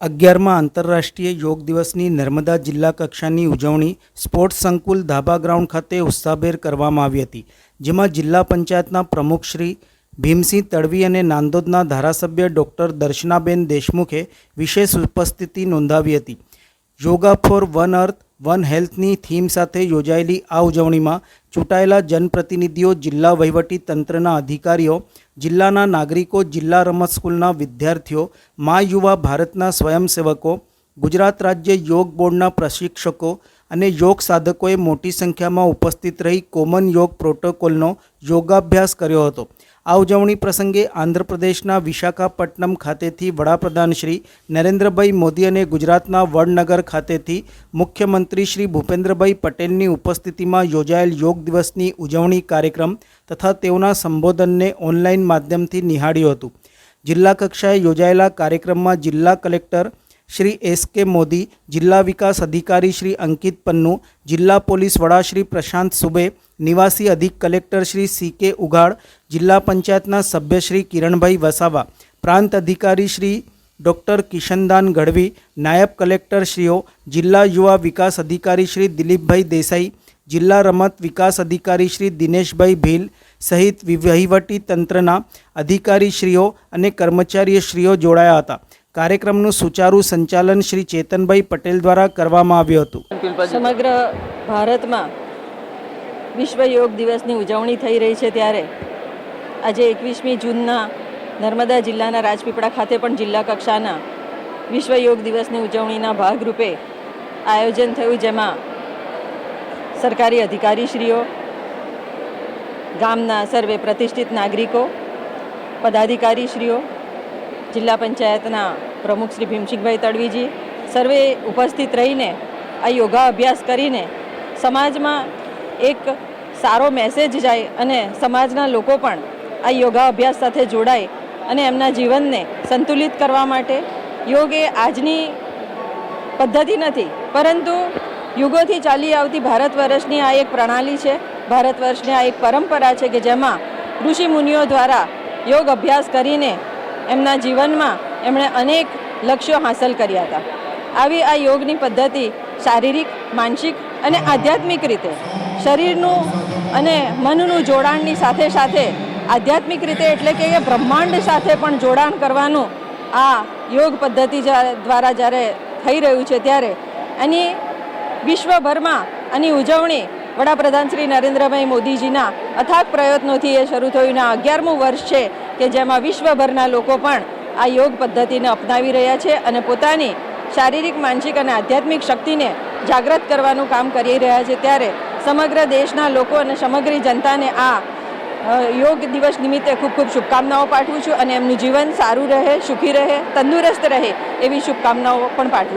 અગિયારમાં આંતરરાષ્ટ્રીય યોગ દિવસની નર્મદા જિલ્લા કક્ષાની ઉજવણી સ્પોર્ટ્સ સંકુલ ધાબા ગ્રાઉન્ડ ખાતે ઉત્સાહભેર કરવામાં આવી હતી, જેમાં જિલ્લા પંચાયતના પ્રમુખ શ્રી ભીમસિંહ તડવી અને નાંદોદના ધારાસભ્ય ડૉક્ટર દર્શનાબેન દેશમુખે વિશેષ ઉપસ્થિતિ નોંધાવી હતી. Yoga for one earth, one હેલ્થની theme સાથે યોજાયેલી આ ઉજવણીમાં ચૂંટાયેલા જનપ્રતિનિધિઓ, જિલ્લા વહીવટી તંત્રના અધિકારીઓ, જિલ્લાના નાગરિકો, જિલ્લા રમત સ્કૂલના વિદ્યાર્થીઓ, મા યુવા ભારતના સ્વયંસેવકો, ગુજરાત રાજ્ય યોગ બોર્ડના પ્રશિક્ષકો અને યોગ સાધકોએ મોટી સંખ્યામાં ઉપસ્થિત રહી કોમન યોગ પ્રોટોકોલનો યોગાભ્યાસ કર્યો હતો. આ ઉજવણી પ્રસંગે આંધ્રપ્રદેશના વિશાખાપટ્ટનમ ખાતેથી વડાપ્રધાન શ્રી નરેન્દ્રભાઈ મોદી અને ગુજરાતના વડનગર ખાતેથી મુખ્યમંત્રી શ્રી ભૂપેન્દ્રભાઈ પટેલની ઉપસ્થિતિમાં યોજાયેલ યોગ દિવસની ઉજવણી કાર્યક્રમ તથા તેઓના સંબોધનને ઓનલાઈન માધ્યમથી નિહાળ્યું હતું. જિલ્લા કક્ષાએ યોજાયેલા કાર્યક્રમમાં જિલ્લા કલેક્ટર શ્રી એસ કે મોદી, જિલ્લા વિકાસ અધિકારી શ્રી અંકિત પન્નુ, જિલ્લા પોલીસ વડા શ્રી પ્રશાંત સુબે, નિવાસી અધિક કલેક્ટર શ્રી સી કે ઉઘાડ, જિલ્લા પંચાયતના સભ્ય શ્રી કિરણભાઈ વસાવા, પ્રાંત અધિકારી શ્રી ડૉક્ટર કિશનદાન ગઢવી, નાયબ કલેક્ટરશ્રીઓ જિલ્લા યુવા વિકાસ અધિકારી શ્રી દિલીપભાઈ દેસાઈ, જિલ્લા રમત વિકાસ અધિકારી શ્રી દિનેશભાઈ ભીલ સહિત વહીવટી તંત્રના અધિકારીશ્રીઓ અને કર્મચારીશ્રીઓ જોડાયા હતા. કાર્યક્રમનું સુચારુ સંચાલન શ્રી ચેતનભાઈ પટેલ દ્વારા કરવામાં આવ્યું હતું. સમગ્ર ભારતમાં વિશ્વ યોગ દિવસની ઉજવણી થઈ રહી છે ત્યારે આજે એકવીસમી જૂનના નર્મદા જિલ્લાના રાજપીપળા ખાતે પણ જિલ્લા કક્ષાના વિશ્વ યોગ દિવસની ઉજવણીના ભાગરૂપે આયોજન થયું જેમાં સરકારી અધિકારીશ્રીઓ, ગામના સર્વે પ્રતિષ્ઠિત નાગરિકો, પદાધિકારીશ્રીઓ જિલ્લા પંચાયતના પ્રમુખ શ્રી ભીમસિંહભાઈ તડવીજી સર્વે ઉપસ્થિત રહીને આ યોગા અભ્યાસ કરીને સમાજમાં એક સારો મેસેજ જાય અને સમાજના લોકો પણ આ યોગા અભ્યાસ સાથે જોડાય અને એમના જીવનને સંતુલિત કરવા માટે યોગ એ આજની પદ્ધતિ નથી, પરંતુ યુગોથી ચાલી આવતી ભારત વર્ષની આ એક પ્રણાલી છે. ભારત વર્ષની આ એક પરંપરા છે કે જેમાં ઋષિ મુનિઓ દ્વારા યોગ અભ્યાસ કરીને એમના જીવનમાં એમણે અનેક લક્ષ્યો હાંસલ કર્યા હતા. આવી આ યોગની પદ્ધતિ શારીરિક, માનસિક અને આધ્યાત્મિક રીતે, શરીરનું અને મનનું જોડાણની સાથે સાથે, આધ્યાત્મિક રીતે એટલે કે એ બ્રહ્માંડ સાથે પણ જોડાણ કરવાનું આ યોગ પદ્ધતિ દ્વારા જ્યારે થઈ રહ્યું છે ત્યારે, એની વિશ્વભરમાં આની ઉજવણી વડાપ્રધાન શ્રી નરેન્દ્રભાઈ મોદીજીના અથાગ પ્રયત્નોથી એ શરૂ થયું. આ અગિયારમું વર્ષ છે કે જેમાં વિશ્વભરના લોકો પણ આ યોગ પદ્ધતિને અપનાવી રહ્યા છે અને પોતાની શારીરિક, માનસિક અને આધ્યાત્મિક શક્તિને જાગૃત કરવાનું કામ કરી રહ્યા છે. ત્યારે સમગ્ર દેશના લોકો અને સમગ્ર જનતાને આ યોગ દિવસ નિમિત્તે ખૂબ ખૂબ શુભકામનાઓ પાઠવું છું અને એમનું જીવન સારું રહે, સુખી રહે, તંદુરસ્ત રહે એવી શુભકામનાઓ પણ પાઠવું